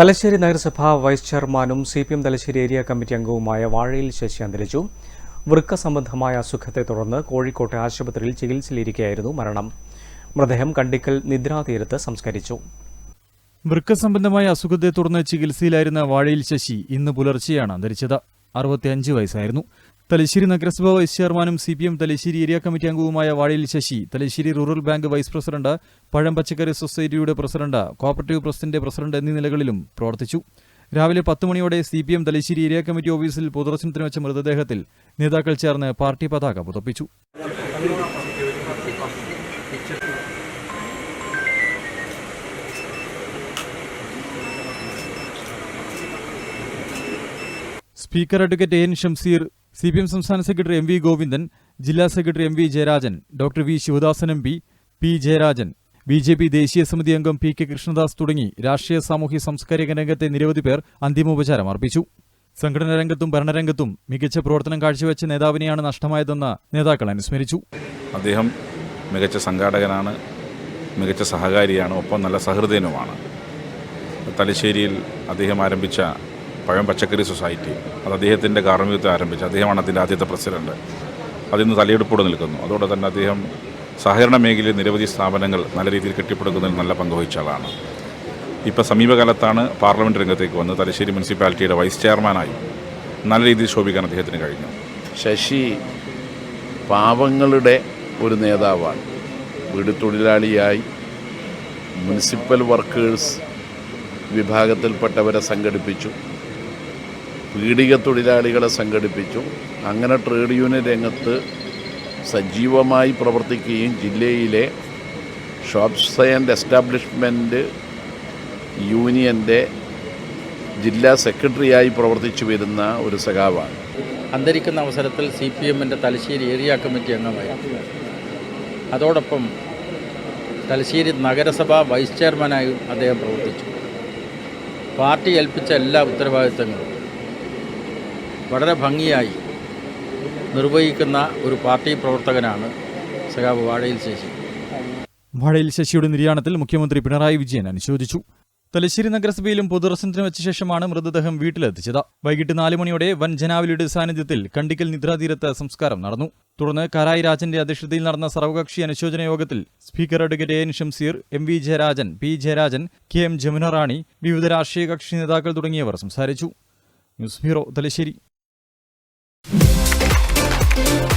തലശ്ശേരി നഗരസഭാ വൈസ് ചെയർമാനും C P M Thalassery area committee അംഗവുമായ വാഴയിൽ ശശി അന്തരിച്ചു. വൃക്ക സംബന്ധമായ അസുഖത്തെ തുടർന്ന് കോഴിക്കോട്ടെ ആശുപത്രിയിൽ ചികിത്സയിലിരിക്കെയായിരുന്നു മരണം. മൃതദേഹം കണ്ടിക്കൽ നിദ്രാതീരത്ത് സംസ്കരിച്ചു. വൃക്ക സംബന്ധമായ അസുഖത്തെ തുടർന്ന് ചികിത്സയിലായിരുന്ന വാഴയിൽ ശശി ഇന്ന് പുലർച്ചെയാണ് അന്തരിച്ചത്. അറുപത്തിയഞ്ച് വയസ്സായിരുന്നു. തലശ്ശേരി നഗരസഭാ വൈസ് ചെയർമാനും C P M Thalassery area committee അംഗവുമായ Vazhayil Sasi Thalassery rural bank vice president പഴം പച്ചക്കറി സൊസൈറ്റിയുടെ പ്രസിഡന്റ് കോപ്പറേറ്റീവ് ട്രസ്റ്റിന്റെ പ്രസിഡന്റ് എന്നീ നിലകളിലും പ്രവർത്തിച്ചു. രാവിലെ പത്ത് മണിയോടെ C P M Thalassery area committee ഓഫീസിൽ പൊതുദർശനത്തിന് വെച്ച മൃതദേഹത്തിൽ നേതാക്കൾ ചേർന്ന് പാർട്ടി പതാക പുതപ്പിച്ചു. Speaker advocate N Shamseer C P M സംസ്ഥാന സെക്രട്ടറി എം വി ഗോവിന്ദൻ ജില്ലാ secretary M V Jayarajan doctor V Sivadasan M P P Jayarajan B J P ദേശീയ സമിതി അംഗം പി കെ കൃഷ്ണദാസ് തുടങ്ങി രാഷ്ട്രീയ സാമൂഹ്യ സാംസ്കാരിക രംഗത്തെ നിരവധി പേർ അന്തിമോപചാരം അർപ്പിച്ചു. സംഘടനാ രംഗത്തും ഭരണരംഗത്തും മികച്ച പ്രവർത്തനം കാഴ്ചവെച്ച നേതാവിനെയാണ് നഷ്ടമായതെന്ന് നേതാക്കൾ അനുസ്മരിച്ചു. അദ്ദേഹം മികച്ച സംഘാടകനാണ് മികച്ച സഹകാരിയാണ് ഒപ്പം നല്ല സഹൃദയനുമാണ്. തലശ്ശേരിയിൽ അദ്ദേഹം ആരംഭിച്ച പഴം പച്ചക്കറി സൊസൈറ്റി. അത് അദ്ദേഹത്തിന്റെ കാർമ്മികത്വം ആരംഭിച്ചു അദ്ദേഹമാണ് അതിന്റെ ആദ്യത്തെ പ്രസിഡന്റ്. അതിന്ന് തലയെടുപ്പോടെ നിൽക്കുന്നു. അതോടെ തന്നെ അദ്ദേഹം സഹകരണ മേഖലയിൽ നിരവധി സ്ഥാപനങ്ങൾ നല്ല രീതിയിൽ കെട്ടിപ്പടുക്കുന്നതിൽ നല്ല പങ്കുവഹിച്ച ആളാണ്. ഇപ്പോൾ സമീപകാലത്താണ് പാർലമെന്റ് രംഗത്തേക്ക് വന്ന് തലശ്ശേരി മുനിസിപ്പാലിറ്റിയുടെ വൈസ് ചെയർമാനായി നല്ല രീതിയിൽ ശോഭിക്കാൻ അദ്ദേഹത്തിന് കഴിഞ്ഞു. ശശി പാവങ്ങളുടെ ഒരു നേതാവാണ്. വീട് തൊഴിലാളിയായി. മുനിസിപ്പൽ വർക്കേഴ്സ് വിഭാഗത്തിൽപ്പെട്ടവരെ സംഘടിപ്പിച്ചു. പീഡിക തൊഴിലാളികളെ സംഘടിപ്പിച്ചു. അങ്ങനെ ട്രേഡ് യൂണിയൻ രംഗത്ത് സജീവമായി പ്രവർത്തിക്കുകയും ജില്ലയിലെ ഷോപ്സ് ആൻഡ് എസ്റ്റാബ്ലിഷ്മെന്റ് യൂണിയന്റെ ജില്ലാ സെക്രട്ടറിയായി പ്രവർത്തിച്ചു വരുന്ന ഒരു സഖാവാണ്. അന്തരിക്കുന്ന അവസരത്തിൽ സി പി എമ്മിന്റെ തലശ്ശേരി ഏരിയ കമ്മിറ്റി അംഗമായി. അതോടൊപ്പം തലശ്ശേരി നഗരസഭ വൈസ് ചെയർമാനായും അദ്ദേഹം പ്രവർത്തിച്ചു. പാർട്ടി ഏൽപ്പിച്ച എല്ലാ ഉത്തരവാദിത്തങ്ങളും വളരെ ഭംഗിയായി നിർവഹിക്കുന്ന ഒരു പാർട്ടി പ്രവർത്തകനാണ് സഖാബ് വാഴയിൽ ശേഷി വാഴയിൽ ശശിയുടെ നിര്യാണത്തിൽ മുഖ്യമന്ത്രി പിണറായി വിജയൻ അനുശോചിച്ചു. തലശ്ശേരി നഗരസഭയിലും പൊതുദർശനത്തിന് വെച്ച ശേഷമാണ് മൃതദേഹം വീട്ടിലെത്തിച്ചത്. വൈകിട്ട് നാല് മണിയോടെ വൻ ജനാവലിയുടെ സാന്നിധ്യത്തിൽ കണ്ടിക്കൽ നിദ്രാതീരത്ത് സംസ്കാരം നടന്നു. തുടർന്ന് കാരായി രാജന്റെ അധ്യക്ഷതയിൽ നടന്ന സർവകക്ഷി അനുശോചന യോഗത്തിൽ speaker advocate N Shamseer M V Jayarajan P Jayarajan K M Jamuna Rani വിവിധ രാഷ്ട്രീയ കക്ഷി നേതാക്കൾ തുടങ്ങിയവർ സംസാരിച്ചു. News bureau Thalassery. Thank you.